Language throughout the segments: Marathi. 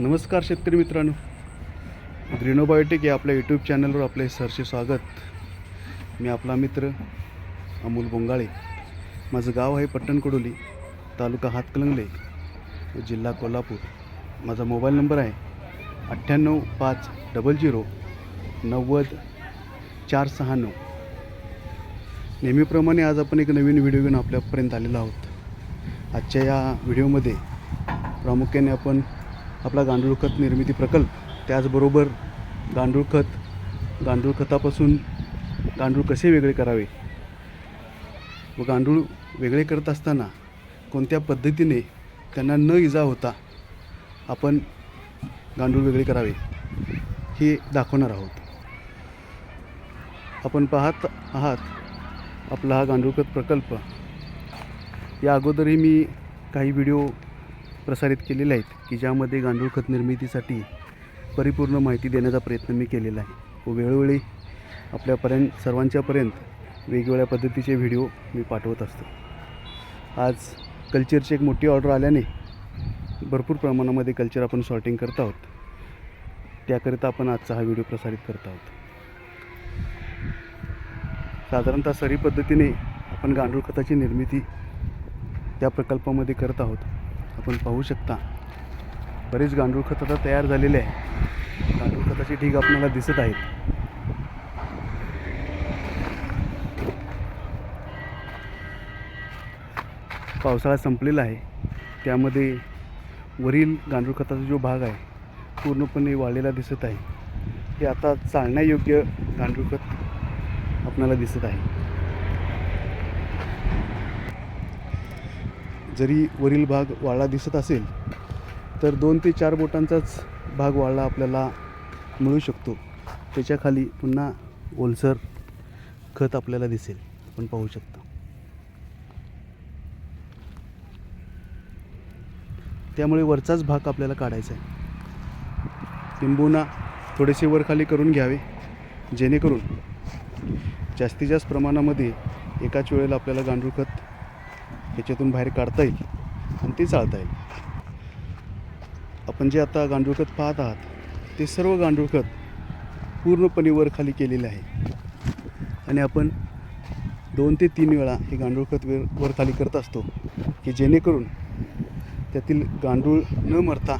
नमस्कार शेतकरी मित्रांनो. ग्रीनोबायोटिक या आपल्या यूट्यूब चॅनलवर आपले सरसे स्वागत. मी आपला मित्र अमोल बोंगाळे. माझं गाव आहे पट्टणकडोली तालुका हातकलंगले जिल्हा कोल्हापूर. माझा मोबाईल नंबर आहे अठ्ठ्याण्णव पाच डबल झिरो नव्वद चार सहा नऊ नेहमीप्रमाणे आज आपण एक नवीन व्हिडिओ घेऊन आपल्यापर्यंत आलेलो आहोत. आजच्या या व्हिडिओमध्ये प्रामुख्याने आपण आपला गांडूळ खत निर्मिती प्रकल्प. त्याचबरोबर गांडूळ खत गांडूळ खतापासून गांडूळ कसे वेगळे करावे? व गांडूळ वेगळे करत असताना कोणत्या पद्धतीने त्यांना न इजा होता आपण गांडूळ वेगळे करावे हे दाखवणार आहोत. आपण पाहत आहात आपला हा गांडूळ खत प्रकल्प. या अगोदरही मी काही व्हिडिओ प्रसारित केलेले आहेत की ज्यामध्ये गांडूळ खत निर्मितीसाठी परिपूर्ण माहिती देण्याचा प्रयत्न मी केलेला आहे. व वेळोवेळी आपल्यापर्यंत सर्वांच्यापर्यंत वेगवेगळ्या पद्धतीचे व्हिडिओ मी पाठवत असतो. आज कल्चरची एक मोठी ऑर्डर आल्याने भरपूर प्रमाणामध्ये कल्चर आपण सॉर्टिंग करत आहोत. त्याकरिता आपण आजचा हा व्हिडिओ प्रसारित करत आहोत. साधारणतः सरी पद्धतीने आपण गांडूळ खताची निर्मिती त्या प्रकल्पामध्ये करत आहोत. आपण पाहू शकता. बरेच गांडूळ खत आता तयार झालेले आहे गांडूळ खताची ढीग आपल्याला दिसत आहेत. पावसाळा संपलेला आहे. त्यामध्ये वरील गांडूळ खताचा जो भाग आहे पूर्णपणे वाळलेला दिसत आहे. हे आता चालण्यायोग्य गांडूळ खत आपल्याला दिसत आहे. जरी वरील भाग वाळला दिसत असेल तर दोन ते चार बोटांचाच भाग वाळला आपल्याला मिळू शकतो. त्याच्याखाली पुन्हा ओलसर खत आपल्याला दिसेल. आपण पाहू शकता. त्यामुळे वरचाच भाग आपल्याला काढायचा आहे. लिंबूना थोडेसे वरखाली करून घ्यावे जेणेकरून जास्तीत जास्त प्रमाणामध्ये एकाच वेळेला आपल्याला गांडूळ खत ह्याच्यातून बाहेर काढता येईल आणि ते चालता येईल. आपण जे आता गांडूळ खत पाहत आहात ते सर्व गांडूळ खत पूर्णपणे वर खाली केलेले आहे. आणि आपण दोन ते तीन वेळा हे गांडूळ खत वर वर खाली करत असतो की जेणेकरून त्यातील गांडूळ न मरता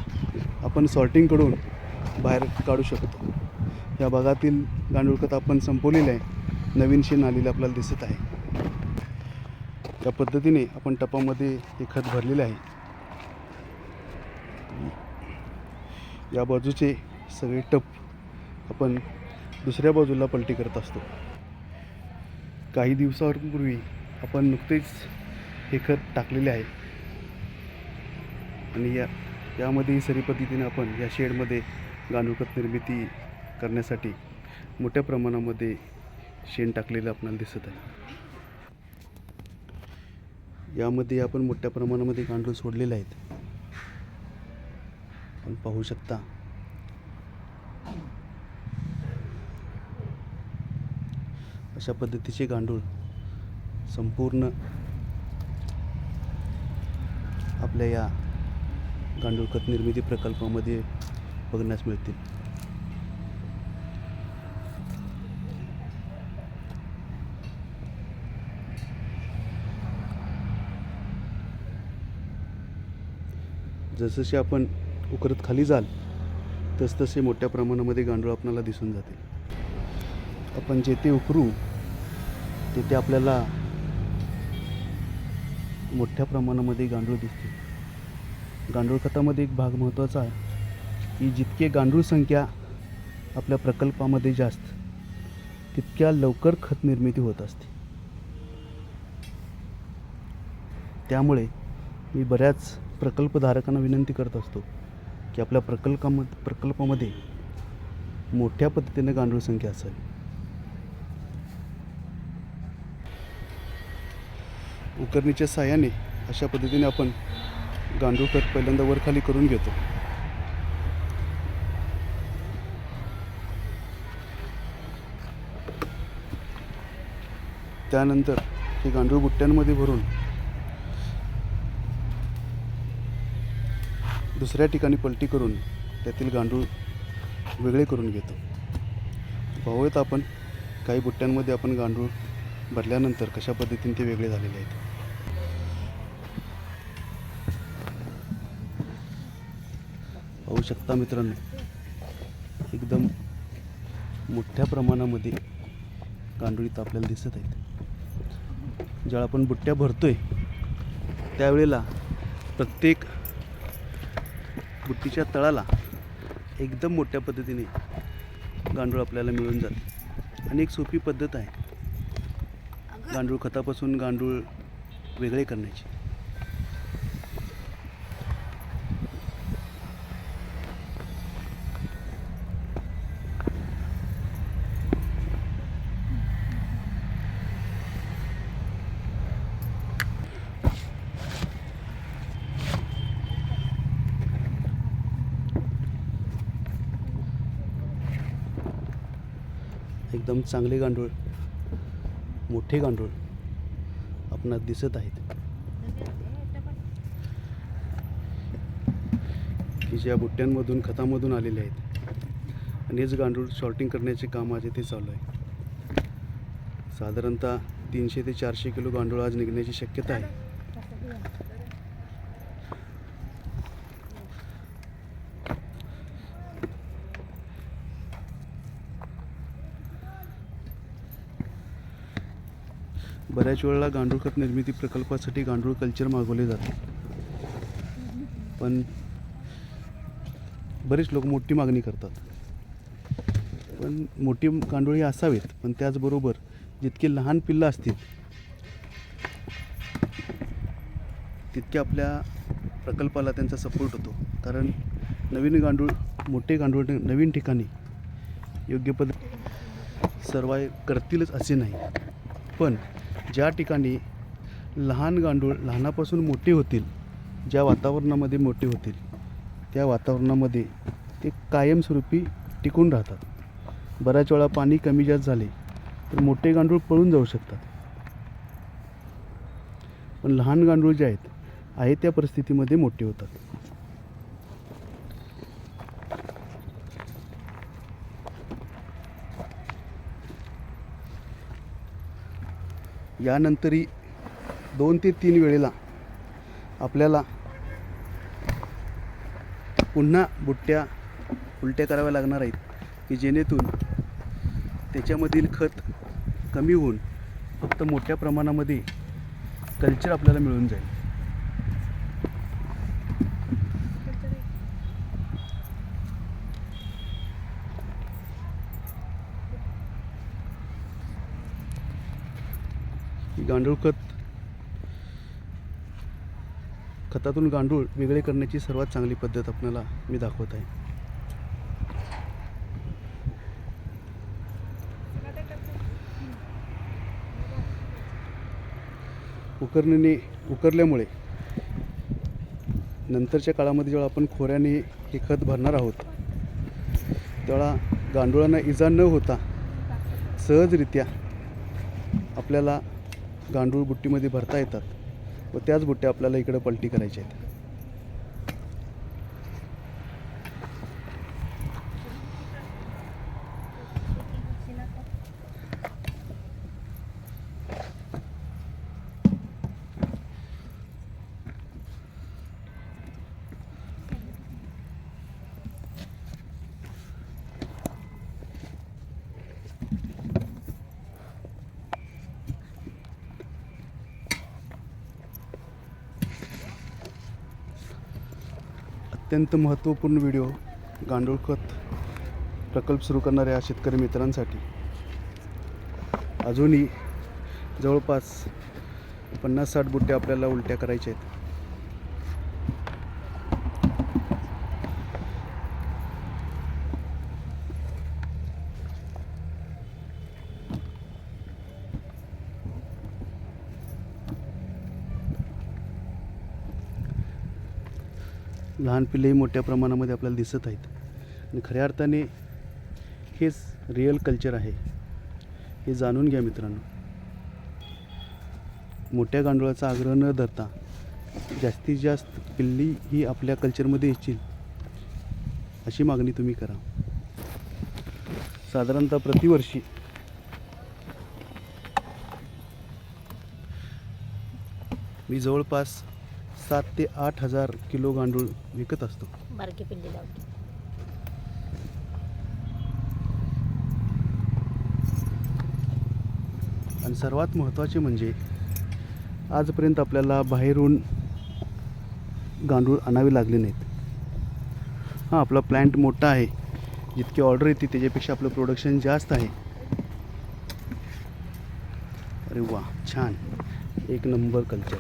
आपण सॉर्टिंग करून बाहेर काढू शकतो. या भागातील गांडूळ खत आपण संपवलेलं आहे. नवीन शेण आलेलं आपल्याला दिसत आहे. या पद्धतीने आपण टपामध्ये हे खत भरलेले आहे. या बाजूचे सगळे टप आपण दुसऱ्या बाजूला पलटी करत असतो. काही दिवसांपूर्वी आपण नुकतेच हे खत टाकलेले आहे. आणि या यामध्ये सरी पद्धतीने आपण या शेडमध्ये गांडूळखत निर्मिती करण्यासाठी मोठ्या प्रमाणामध्ये शेण टाकलेलं आपल्याला दिसत आहे. यामध्ये आपण मोठ्या प्रमाणामध्ये गांडूळ सोडलेले आहेत. आपण पाहू शकता. अशा पद्धतीचे गांडूळ संपूर्ण आपल्या या गांडूळ खत निर्मिती प्रकल्पामध्ये बघण्यास मिळतील. जसजसे आपण उकरत खाली जाल तसतसे मोठ्या प्रमाणामध्ये गांडूळ आपल्याला दिसून जातील. आपण जेथे उकरू तेथे आपल्याला मोठ्या प्रमाणामध्ये गांडूळ दिसते गांडूळ खतामध्ये एक भाग महत्त्वाचा आहे की जितके गांडूळ संख्या आपल्या प्रकल्पामध्ये जास्त तितक्या लवकर खत निर्मिती होत असते. त्यामुळे मी बऱ्याच प्रकल्पधारकांना विनंती करत असतो की आपल्या प्रकल्पामध्ये प्रकल्पामध्ये मोठ्या पद्धतीने गांडूळ संख्या असावी. उकरणीच्या साहाय्याने अशा पद्धतीने आपण गांडूळ खत पहिल्यांदा वरखाली करून घेतो. त्यानंतर हे गांडूळ बुट्ट्यांमध्ये भरून दुसऱ्या ठिकाणी पलटी करून त्यातील गांडूळ वेगळे करून घेतो. पाहूयात आपण काही बुट्ट्यांमध्ये आपण गांडूळ भरल्यानंतर कशा पद्धतीने ते वेगळे झालेले आहेत. पाहू शकता मित्रांनो एकदम मोठ्या प्रमाणामध्ये गांडूळ इथं आपल्याला दिसत आहेत. ज्यावेळा आपण बुट्ट्या भरतोय त्यावेळेला प्रत्येक बुट्टीच्या तळाला एकदम मोठ्या पद्धतीने गांडूळ आपल्याला मिळून जाते. आणि एक सोपी पद्धत आहे. गांडूळ खतापासून गांडूळ वेगळे करण्याची एकदम चांगले गांडूळ मोठे गांडूळ आपणास दिसत आहेत. की ज्या बुट्ट्यांमधून खतामधून आलेले आहेत. आणि हेच गांडूळ शॉर्टिंग करण्याचे काम आज इथे चालू आहे. साधारणतः तीनशे ते चारशे किलो गांडूळ आज निघण्याची शक्यता आहे. बऱ्याच वेळेला गांडूळ खत निर्मिती प्रकल्पासाठी गांडूळ कल्चर मागवले जाते. पण बरेच लोक मोठी मागणी करतात. पण मोठी गांडूळ असावेत पण त्याचबरोबर जितके लहान पिल्लं असतील तितके आपल्या प्रकल्पाला त्यांचा सपोर्ट होतो. कारण नवीन गांडूळ मोठे गांडूळ नवीन ठिकाणी योग्य पद्ध सर्वाय करतीलच असे नाही. पण ज्या ठिकाणी लहान गांडूळ लहानापासून मोठे होतील ज्या वातावरणामध्ये मोठे होतील त्या वातावरणामध्ये ते कायमस्वरूपी टिकून राहतात. बऱ्याच वेळा पाणी कमी जास्त झाले तर मोठे गांडूळ पळून जाऊ शकतात. पण लहान गांडूळ जे आहेत आहे त्या परिस्थितीमध्ये मोठे होतात. यानंतरही दोन ते तीन वेळेला आपल्याला पुन्हा बुट्ट्या उलट्या कराव्या लागणार आहेत की जेणेतून त्याच्यामधील खत कमी होऊन फक्त मोठ्या प्रमाणामध्ये कल्चर आपल्याला मिळून जाईल. गांडूळ खत खतातून गांडूळ वेगळे करण्याची सर्वात चांगली पद्धत आपल्याला मी दाखवत आहे. उकरणीने उकरल्यामुळे नंतरच्या काळामध्ये जेव्हा आपण खोऱ्याने हे खत भरणार आहोत तेव्हा गांडुळांना इजा न होता सहजरित्या आपल्याला गांडूळ बुट्टीमध्ये भरता येतात व त्याच बुट्ट्या आपल्याला इकडं पलटी करायच्या आहेत. अत्यंत महत्त्वपूर्ण व्हिडिओ गांडूळ खत प्रकल्प सुरू करणाऱ्या शेतकरी मित्रांसाठी. अजूनही जवळपास पन्नास साठ बुट्ट्या आपल्याला उलट्या करायच्या आहेत. लहान पिल्लेही मोठ्या प्रमाणामध्ये आपल्याला दिसत आहेत. आणि खऱ्या अर्थाने हेच रिअल कल्चर आहे. हे जाणून घ्या मित्रांनो. मोठ्या गांडुळाचा आग्रह न धरता जास्तीत जास्त पिल्ली ही आपल्या कल्चरमध्ये येतील अशी मागणी तुम्ही करा. साधारणतः प्रतिवर्षी मी जवळपास सात ते आठ हजार किलो गांडूळ विकत असतो. बारकी पिल्ली लावली आणि सर्वात महत्त्वाचे म्हणजे आजपर्यंत आपल्याला बाहेरून गांडूळ आणावे लागले नाहीत. हां आपला प्लॅन्ट मोठा आहे. जितकी ऑर्डर येते त्याच्यापेक्षा आपलं प्रोडक्शन जास्त आहे. अरे वा छान. एक नंबर कल्चर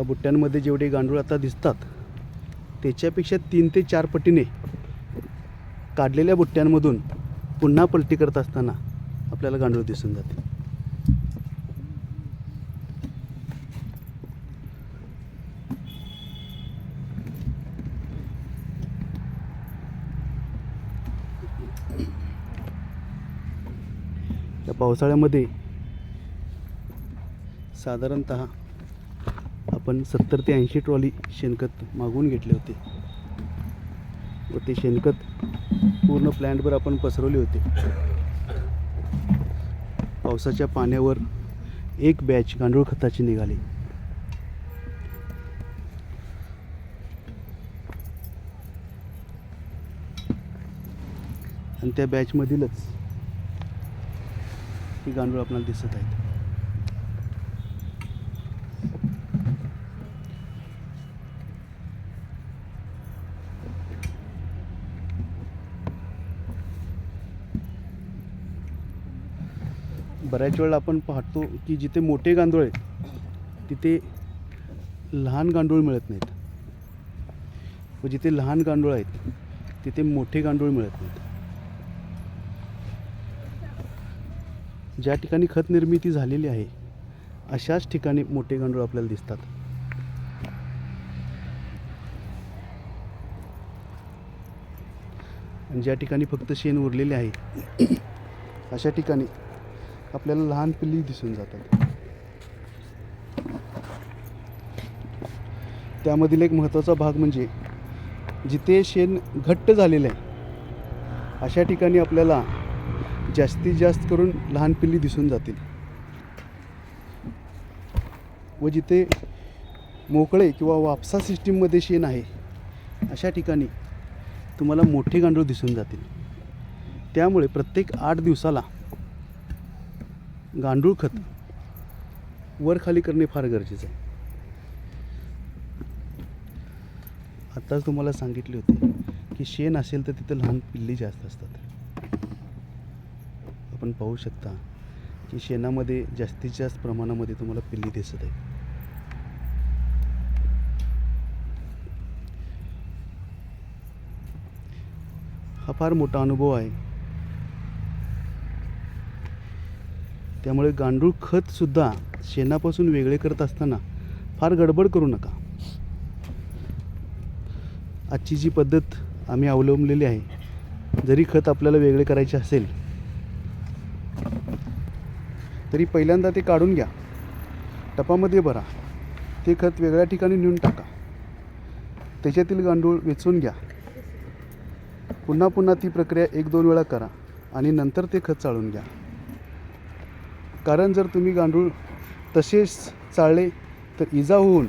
ह्या बुट्ट्यांमध्ये जेवढे गांडूळ आता दिसतात त्याच्यापेक्षा तीन ते चार पटीने काढलेल्या बुट्ट्यांमधून पुन्हा पलटी करत असताना आपल्याला गांडूळ दिसून जाते. त्या पावसाळ्यामध्ये साधारणत आपण सत्तर ते ऐंशी ट्रॉली शेणखत मागवून घेतले होते. व ते शेणखत पूर्ण प्लॅन्टवर आपण पसरवले होते. पावसाच्या पाण्यावर एक बॅच गांडूळ खताची निघाली. आणि त्या बॅचमधीलच ही गांडूळ आपल्याला दिसत आहेत. बऱ्याच वेळा आपण पाहतो की जिथे मोठे गांडूळ आहेत तिथे लहान गांडूळ मिळत नाहीत. व जिथे लहान गांडूळ आहेत तिथे मोठे गांडूळ मिळत नाहीत. ज्या ठिकाणी खत निर्मिती झालेली आहे अशाच ठिकाणी मोठे गांडूळ आपल्याला दिसतात. आणि ज्या ठिकाणी फक्त शेण उरलेले आहे अशा ठिकाणी आपल्याला लहान पिल्ली दिसून जातात. त्यामधील एक महत्त्वाचा भाग म्हणजे जिथे शेण घट्ट झालेलं आहे अशा ठिकाणी आपल्याला जास्तीत जास्त करून लहान पिल्ली दिसून जातील. व जिथे मोकळे किंवा वापसा सिस्टीममध्ये शेण आहे अशा ठिकाणी तुम्हाला मोठे गांडूळ दिसून जातील. त्यामुळे प्रत्येक आठ दिवसाला गांडूळ खत वर खाली करणे फार गरजेचं आहे. आत्ताच तुम्हाला सांगितले होते की शेण असेल तर तिथं लहान पिल्ली जास्त असतात. आपण पाहू शकता की शेणामध्ये जास्तीत जास्त प्रमाणामध्ये तुम्हाला पिल्ली दिसत आहे हा फार मोठा अनुभव आहे. त्यामुळे गांडूळ खतसुद्धा शेणापासून वेगळे करत असताना फार गडबड करू नका. आजची जी पद्धत आम्ही अवलंबलेली आहे जरी खत आपल्याला वेगळे करायचे असेल तरी पहिल्यांदा ते काढून घ्या. टपामध्ये भरा. ते खत वेगळ्या ठिकाणी नेऊन टाका. त्याच्यातील गांडूळ वेचून घ्या. पुन्हा पुन्हा ती प्रक्रिया एक दोन वेळा करा आणि नंतर ते खत चाळून घ्या. कारण जर तुम्ही गांडूळ तसेच चाळले तर इजा होऊन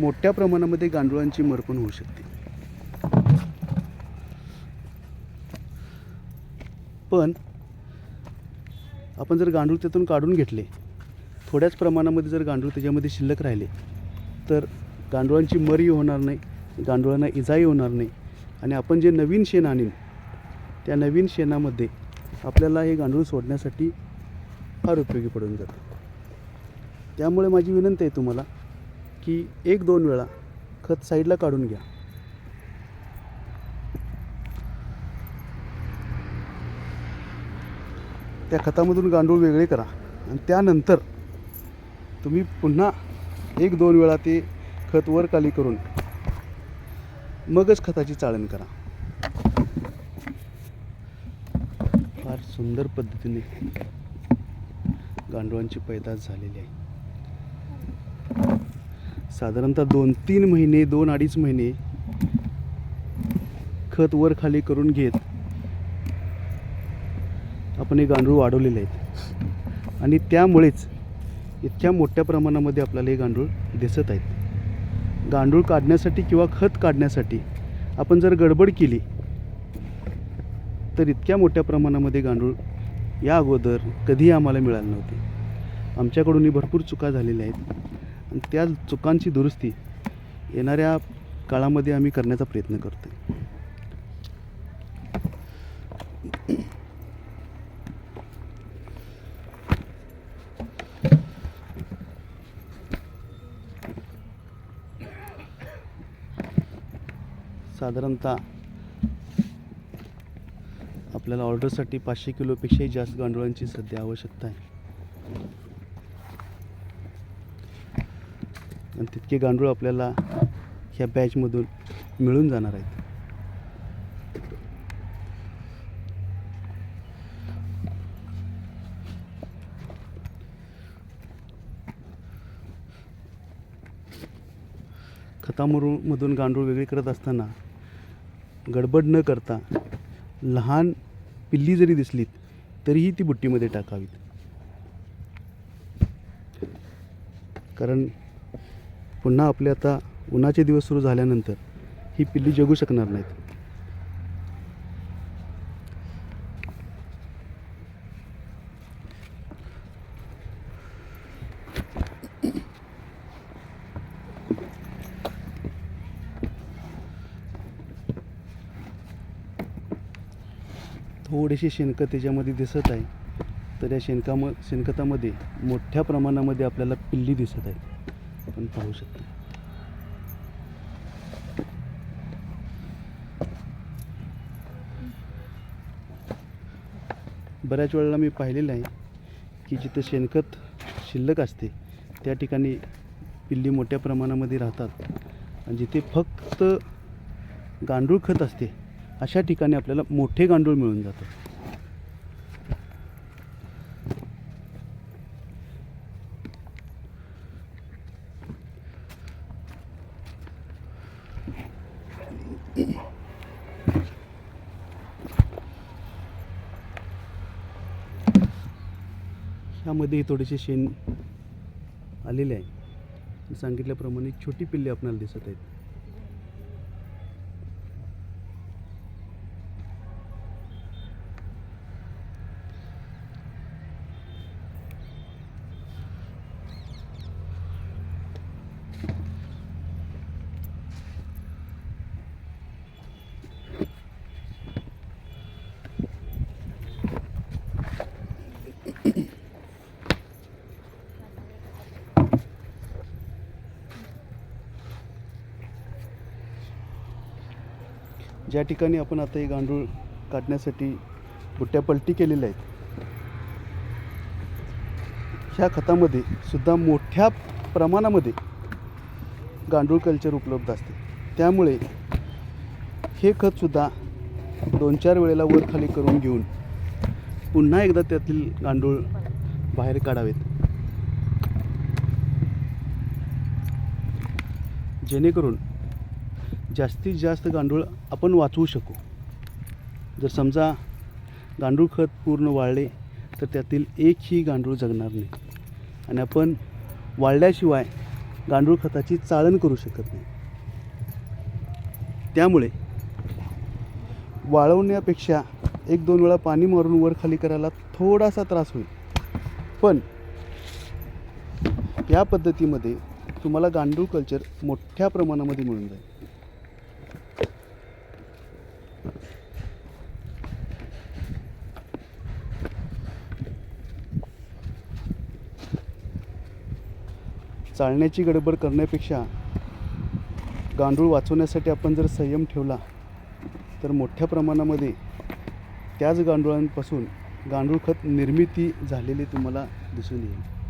मोठ्या प्रमाणामध्ये गांडुळांची मरपण होऊ शकते. पण आपण जर गांडूळ त्यातून काढून घेतले थोड्याच प्रमाणामध्ये जर गांडूळ त्याच्यामध्ये शिल्लक राहिले तर गांडुळांची मरी होणार नाही गांडुळांना इजाही होणार नाही. आणि आपण जे नवीन शेण आणीन त्या नवीन शेणामध्ये आपल्याला हे गांडूळ सोडण्यासाठी फार उपयोगी पडून जाते. त्यामुळे माझी विनंती आहे तुम्हाला की एक दोन वेळा खत साईडला काढून घ्या. त्या खतामधून गांडूळ वेगळे करा आणि त्यानंतर तुम्ही पुन्हा एक दोन वेळा ते खत वर खाली करून मगच खताची चाळण करा. फार सुंदर पद्धतीने गांडूळांची पैदास झालेली आहे. साधारणतः दोन तीन महिने दोन अडीच महिने खत वर खाली करून घेत आपण हे गांडूळ वाढवलेले आहेत. आणि त्यामुळेच इतक्या मोठ्या प्रमाणामध्ये आपल्याला हे गांडूळ दिसत आहेत. गांडूळ काढण्यासाठी किंवा खत काढण्यासाठी आपण जर गडबड केली तर इतक्या मोठ्या प्रमाणामध्ये गांडूळ या अगोदर कधीही आम्हाला मिळालं नव्हते. आमच्याकडूनही भरपूर चुका झालेल्या आहेत. आणि त्या चुकांची दुरुस्ती येणाऱ्या काळामध्ये आम्ही करण्याचा प्रयत्न करतो साधारणतः आपल्याला ऑर्डरसाठी पाचशे किलोपेक्षाही जास्त गांडुळांची सध्या आवश्यकता आहे. आणि तितके गांडूळ आपल्याला ह्या बॅचमधून मिळून जाणार आहेत. खतामरून मधून गांडूळ वेगळे करत असताना गडबड न करता लहान पिल्ली जरी दिसलीत तरीही ती बुट्टीमध्ये टाकावीत. कारण पुन्हा आपले आता उन्हाचे दिवस सुरू झाल्यानंतर ही पिल्ली जगू शकणार नाहीत. थोडेसे शेणखत त्याच्यामध्ये दिसत आहे. तर या शेणकाम शेणखतामध्ये मोठ्या प्रमाणामध्ये आपल्याला पिल्ली दिसत आहे आपण पाहू शकतो. बऱ्याच वेळेला मी पाहिलेलं आहे की जिथं शेणखत शिल्लक असते त्या ठिकाणी पिल्ली मोठ्या प्रमाणामध्ये राहतात. आणि जिथे फक्त गांडूळ खत असते अशा ठिकाणी आपल्याला मोठे गांडूळ मिळून जातात ह्यामध्ये थोडेसे शेण आलेले आहे. सांगितल्याप्रमाणे छोटी पिल्ले आपल्याला दिसत आहेत. ज्या ठिकाणी आपण आता हे गांडूळ काढण्यासाठी बुट्ट्या पलटी केलेल्या आहेत ह्या खतामध्ये सुद्धा मोठ्या प्रमाणामध्ये गांडूळ कल्चर उपलब्ध असते. त्यामुळे हे खतसुद्धा दोन चार वेळेला वर खाली करून घेऊन पुन्हा एकदा त्यातील गांडूळ बाहेर काढावेत. जेणेकरून जास्तीत जास्त गांडूळ आपण वाचवू शकू. जर समजा गांडूळ खत पूर्ण वाळले तर त्यातील एकही गांडूळ जगणार नाही. आणि आपण वाळल्याशिवाय गांडूळ खताची चाळण करू शकत नाही. त्यामुळे वाळवण्यापेक्षा एक दोन वेळा पाणी मारून वर खाली करायला थोडासा त्रास होईल. पण या पद्धतीमध्ये तुम्हाला गांडूळ कल्चर मोठ्या प्रमाणामध्ये मिळून जाईल. चालण्याची गडबड करण्यापेक्षा गांडूळ वाचवण्यासाठी आपण जर संयम ठेवला तर मोठ्या प्रमाणामध्ये त्याच गांडुळांपासून गांडूळ खत निर्मिती झालेली तुम्हाला दिसून येईल.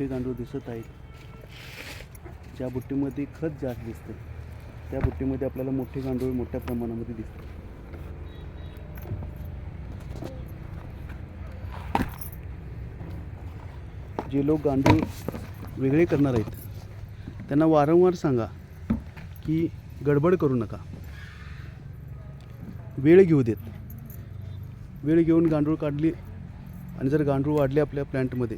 मोठे गांडूळ दिसत आहेत. ज्या बुट्टीमध्ये खत जास्त दिसते त्या बुट्टीमध्ये आपल्याला मोठे गांडूळ मोठ्या प्रमाणामध्ये दिसते जे लोक गांडूळ वेगळे करणार आहेत त्यांना वारंवार सांगा की गडबड करू नका. वेळ घेऊ देत. वेळ घेऊन गांडूळ काढली आणि जर गांडूळ वाढले आपल्या प्लॅन्टमध्ये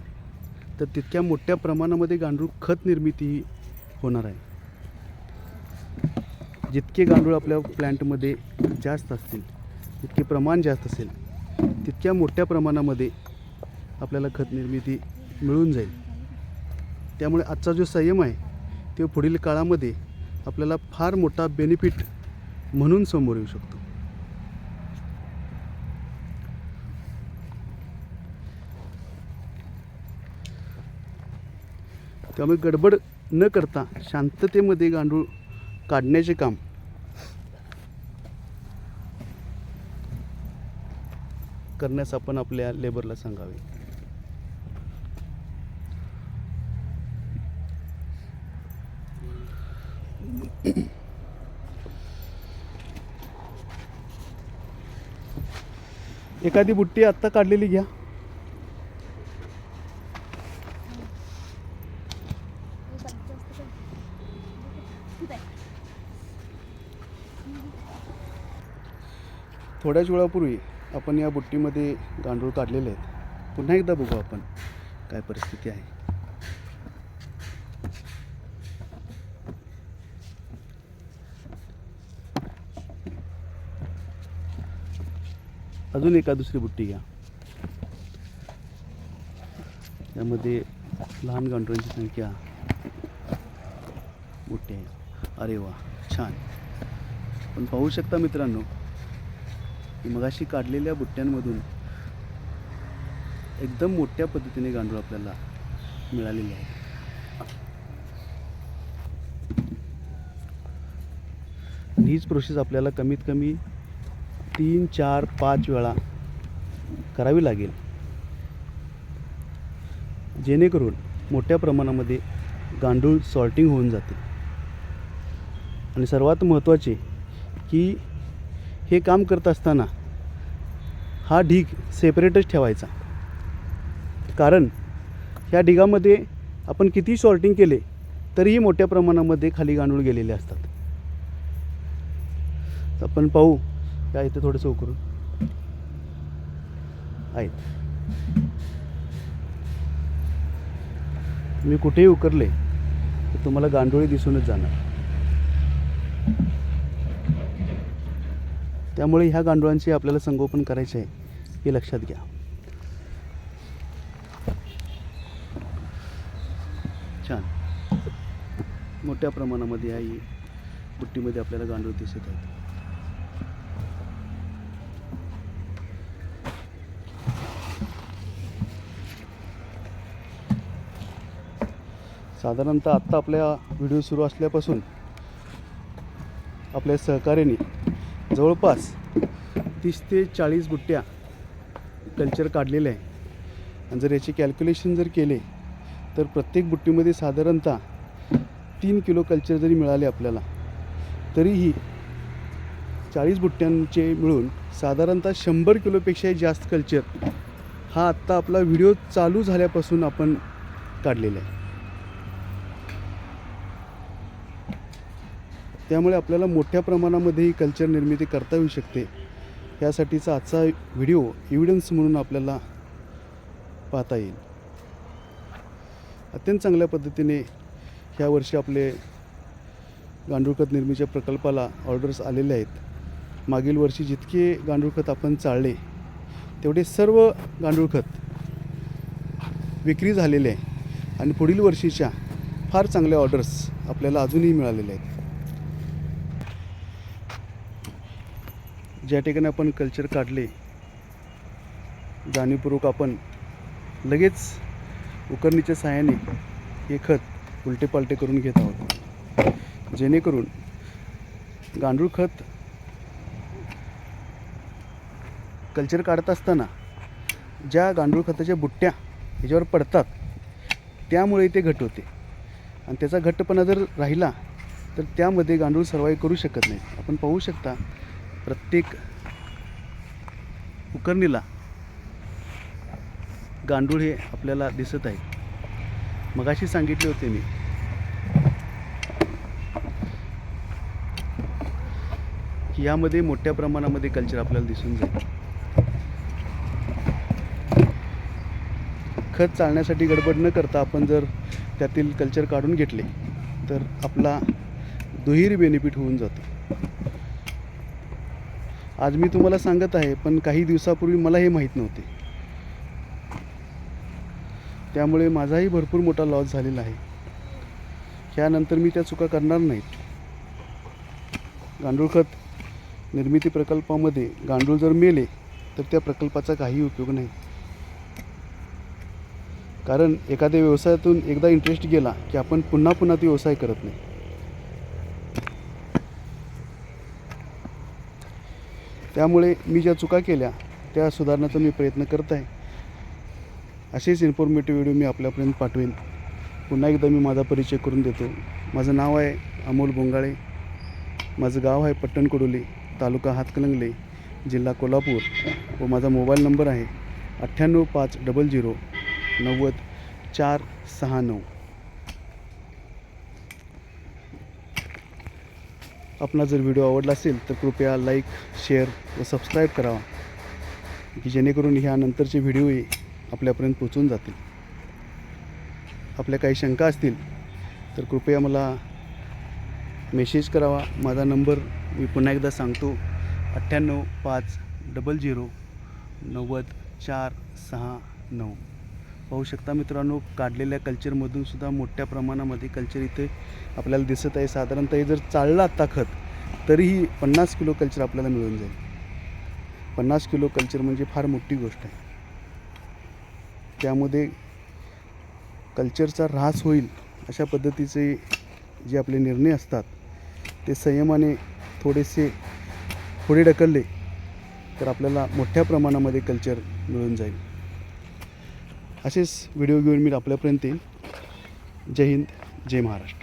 तर तितक्या मोठ्या प्रमाणामध्ये गांडूळ खत निर्मिती होणार आहे. जितके गांडूळ आपल्या प्लॅन्टमध्ये जास्त असतील जितके प्रमाण जास्त असेल तितक्या मोठ्या प्रमाणामध्ये आपल्याला खत निर्मिती मिळून जाईल. त्यामुळे आजचा जो संयम आहे तो पुढील काळामध्ये आपल्याला फार मोठा बेनिफिट म्हणून समोर येऊ शकतो. त्यामुळे गडबड न करता शांततेमध्ये गांडूळ काढण्याचे काम. करण्यास आपण आपल्या लेबरला सांगावे. एखादी बुट्टी आत्ता काढलेली घ्या. थोड्याच वेळापूर्वी आपण या बुट्टीमध्ये गांडूळ काढलेले आहेत. पुन्हा एकदा बघू आपण काय परिस्थिती आहे. अजून एका दुसरी बुट्टी घ्या. त्यामध्ये लहान गांडुळांची संख्या बुट्टी आहे. अरे वा छान. पण पाहू शकता मित्रांनो मगाशी काढलेल्या बुट्ट्यांमधून एकदम मोठ्या पद्धतीने गांडूळ आपल्याला मिळालेले आहे. हीच प्रोसेस आपल्याला कमीत कमी तीन चार पाच वेळा करावी लागेल. जेणेकरून मोठ्या प्रमाणामध्ये गांडूळ सॉर्टिंग होऊन जाते आणि सर्वात महत्त्वाचे की हे काम करत असताना हा ढीग सेपरेटच ठेवायचा. कारण ह्या ढिगामध्ये आपण किती सॉर्टिंग केले तरीही मोठ्या प्रमाणामध्ये खाली गांडूळ गेलेले असतात. आपण पाहू या इथे थोडंसं उकरून. आहेत. मी कुठेही उकरले तर तुम्हाला गांडोळी दिसूनच जाणार. त्यामुळे ह्या गांडुळांचे आपल्याला संगोपन करायचे आहे हे लक्षात घ्या. छान. मोठ्या प्रमाणामध्ये या बुट्टीमध्ये आपल्याला गांडूळ दिसत आहेत. साधारणतः आत्ता आपल्या व्हिडिओ सुरू असल्यापासून आपल्या सहकार्याने जवळपास तीस ते चाळीस बुट्ट्या कल्चर काढलेलं आहे. आणि जर याचे कॅल्क्युलेशन जर केले तर प्रत्येक बुट्टीमध्ये साधारणतः तीन किलो कल्चर जरी मिळाले आपल्याला तरीही चाळीस बुट्ट्यांचे मिळून साधारणतः शंभर किलोपेक्षाही जास्त कल्चर हा आत्ता आपला व्हिडिओ चालू झाल्यापासून आपण काढलेला आहे. त्यामुळे आपल्याला मोठ्या प्रमाणामध्ये ही कल्चर निर्मिती करता येऊ शकते. यासाठीचा आजचा व्हिडिओ एव्हिडन्स म्हणून आपल्याला पाहता येईल. अत्यंत चांगल्या पद्धतीने ह्या वर्षी आपले गांडूळखत निर्मितीच्या प्रकल्पाला ऑर्डर्स आलेले आहेत. मागील वर्षी जितके गांडूळखत आपण चाळले तेवढे सर्व गांडूळखत विक्री झालेले आहे. आणि पुढील वर्षीच्या फार चांगल्या ऑर्डर्स आपल्याला अजूनही मिळालेल्या आहेत. ज्या ठिकाणी आपण कल्चर काढले जाणीवपूर्वक आपण लगेच उकरणीच्या सहाय्याने हे खत उलटे पालटे करून घेत आहोत. जेणेकरून गांडूळ खत कल्चर काढत असताना ज्या गांडूळ खताच्या बुट्ट्या ह्याच्यावर पडतात त्यामुळे ते घट होते. आणि त्याचा घट्टपणा जर राहिला तर त्यामध्ये गांडूळ सर्वाईव्ह करू शकत नाही. आपण पाहू शकता प्रत्येक उकरणीला गांडूळ हे आपल्याला दिसत आहे. मगाशी सांगितले होते मी. की यामध्ये मोठ्या प्रमाणामध्ये कल्चर आपल्याला दिसून जाईल. खत चालण्यासाठी गडबड न करता आपण जर त्यातील कल्चर काढून घेतले तर आपला दुहेरी बेनिफिट होऊन जातो. आज मी तुम्हाला सांगत आहे पण काही दिवसापूर्वी मला हे माहीत नव्हते. त्यामुळे माझाही भरपूर मोठा लॉस झालेला आहे. ह्यानंतर मी त्या चुका करणार नाहीत. गांडूळ खत निर्मिती प्रकल्पामध्ये गांडूळ जर मेले तर त्या प्रकल्पाचा काही उपयोग नाही. कारण एखाद्या व्यवसायातून एकदा इंटरेस्ट गेला की आपण पुन्हा पुन्हा ते व्यवसाय करत नाही. त्यामुळे मी ज्या चुका केल्या त्या सुधारण्याचा मी प्रयत्न करत आहे. असेच इन्फॉर्मेटिव्ह व्हिडिओ मी आपल्यापर्यंत पाठवेन. पुन्हा एकदा मी माझा परिचय करून देतो. माझं नाव आहे अमोल बोंगाळे. माझं गाव आहे पट्टण कोडोली तालुका हातकलंगले जिल्हा कोल्हापूर व माझा मोबाईल नंबर आहे अठ्ठ्याण्णव पाच डबल झिरो नव्वद चार सहा नऊ. आपला जर व्हिडिओ आवडला असेल तर कृपया लाईक शेअर व सबस्क्राईब करावा की जेणेकरून ह्यानंतरचे व्हिडिओही आपल्यापर्यंत पोचून जातील. आपल्या काही शंका असतील तर कृपया मला मेसेज करावा. माझा नंबर मी पुन्हा एकदा सांगतो. अठ्ठ्याण्णव पाच डबल झिरो नव्वद चार सहा नऊ. पाहू शकता मित्रांनो काढलेल्या कल्चरमधून सुद्धा मोठ्या प्रमाणामध्ये कल्चर इथे आपल्याला दिसत आहे. साधारणतः हे जर चाललं आत्ता खत तरीही पन्नास किलो कल्चर आपल्याला मिळून जाईल. पन्नास किलो कल्चर म्हणजे फार मोठी गोष्ट आहे. त्यामध्ये कल्चरचा ऱ्हास होईल अशा पद्धतीचे जे आपले निर्णय असतात ते संयमाने थोडेसे पुढे ढकलले तर आपल्याला मोठ्या प्रमाणामध्ये कल्चर मिळून जाईल. असेच व्हिडिओ घेऊन मी आपल्यापर्यंत येईल जय हिंद जय महाराष्ट्र.